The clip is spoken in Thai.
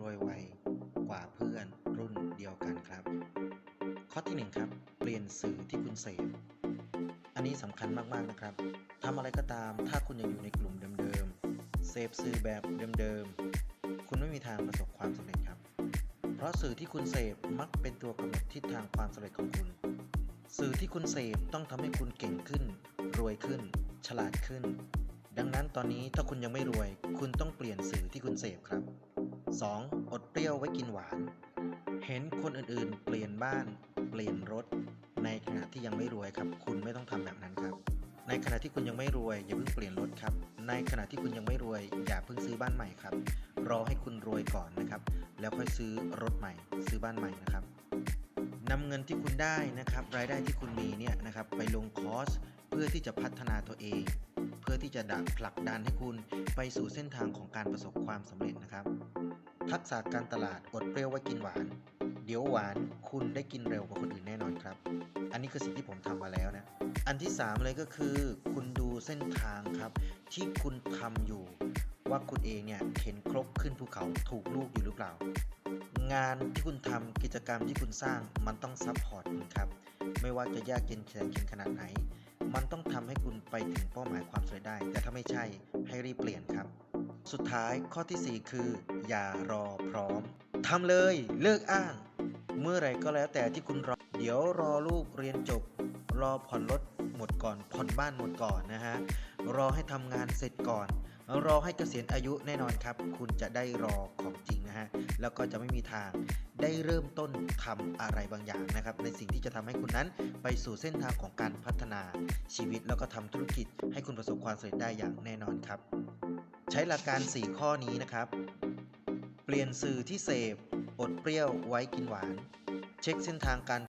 รวยไวกว่าเพื่อนรุ่นเดียวกันครับ ข้อที่หนึ่งครับ เปลี่ยนสื่อที่คุณเสพอันนี้สำคัญมากๆนะครับทำอะไรก็ตามถ้าคุณยังอยู่ในกลุ่มเดิมๆเสพสื่อแบบเดิมๆคุณไม่มีทางประสบความสำเร็จครับ เพราะสื่อที่คุณเสพมักเป็นตัวกำหนดทิศทางความสำเร็จของคุณ สื่อที่คุณเสพต้องทำให้คุณเก่งขึ้น รวยขึ้น ฉลาดขึ้นดังนั้นตอนนี้ถ้าคุณยังไม่รวย คุณต้องเปลี่ยนสื่อที่คุณเสพครับ 2. อดเปรี้ยวไว้กินหวาน เห็นคนอื่นๆ เปลี่ยนบ้าน เปลี่ยนรถ ในขณะที่ยังไม่รวยครับ คุณไม่ต้องทำแบบนั้นครับ ในขณะที่คุณยังไม่รวย อย่าเพิ่งเปลี่ยนรถครับ ในขณะที่คุณยังไม่รวย อย่าเพิ่งซื้อบ้านใหม่ครับ รอให้คุณรวยก่อนนะครับ แล้วค่อยซื้อรถใหม่ ซื้อบ้านใหม่นะครับนำเงินที่คุณได้นะครับ รายได้ที่คุณมีเนี่ยนะครับ ไปลงคอร์สเพื่อที่จะพัฒนาตัวเอง ที่จะดักผลักดันให้คุณไปสู่เส้นทางของการประสบความสำเร็จนะครับ ทักษะการตลาดอดเปรี้ยวไว้กินหวาน เดี๋ยวหวานคุณได้กินเร็วกว่าคนอื่นแน่นอนครับ อันนี้คือสิ่งที่ผมทำมาแล้วนะ อันที่ 3 เลยก็คือ คุณดูเส้นทางครับ ที่คุณทำอยู่ ว่าคุณเองเนี่ยเข็นครกขึ้นภูเขาถูกลูกอยู่หรือเปล่า งานที่คุณทำกิจกรรมที่คุณสร้างมันต้องซัพพอร์ตคุณครับไม่ว่าจะยากเย็นแสนเข็นขนาดไหน มันต้องทำให้คุณไปถึงเป้าหมายความสำเร็จได้ แต่ถ้าไม่ใช่ให้รีบเปลี่ยนครับ สุดท้ายข้อทีสี่4 คือ อย่ารอพร้อมทำเลยเลิกอ้าง เมื่อไรก็แล้วแต่ที่คุณรอ เดี๋ยวรอลูกเรียนจบ รอผ่อนรถหมดก่อน ผ่อนบ้านหมดก่อนนะฮะ รอให้ทำงานเสร็จก่อน รอให้เกษียณอายุแน่นอนครับ คุณจะได้รอของจริงนะฮะ แล้วก็จะไม่มีทาง ได้เริ่มต้นทำอะไรบางอย่างนะครับ ในสิ่งที่จะทำให้คุณนั้นไปสู่เส้นทางของการพัฒนาชีวิต แล้วก็ทำธุรกิจให้คุณประสบความสำเร็จได้อย่างแน่นอนครับ ใช้หลักการ 4 ข้อนี้นะครับ เปลี่ยนสื่อที่เสพอดเปรี้ยวไว้กินหวาน เช็คเส้นทางการ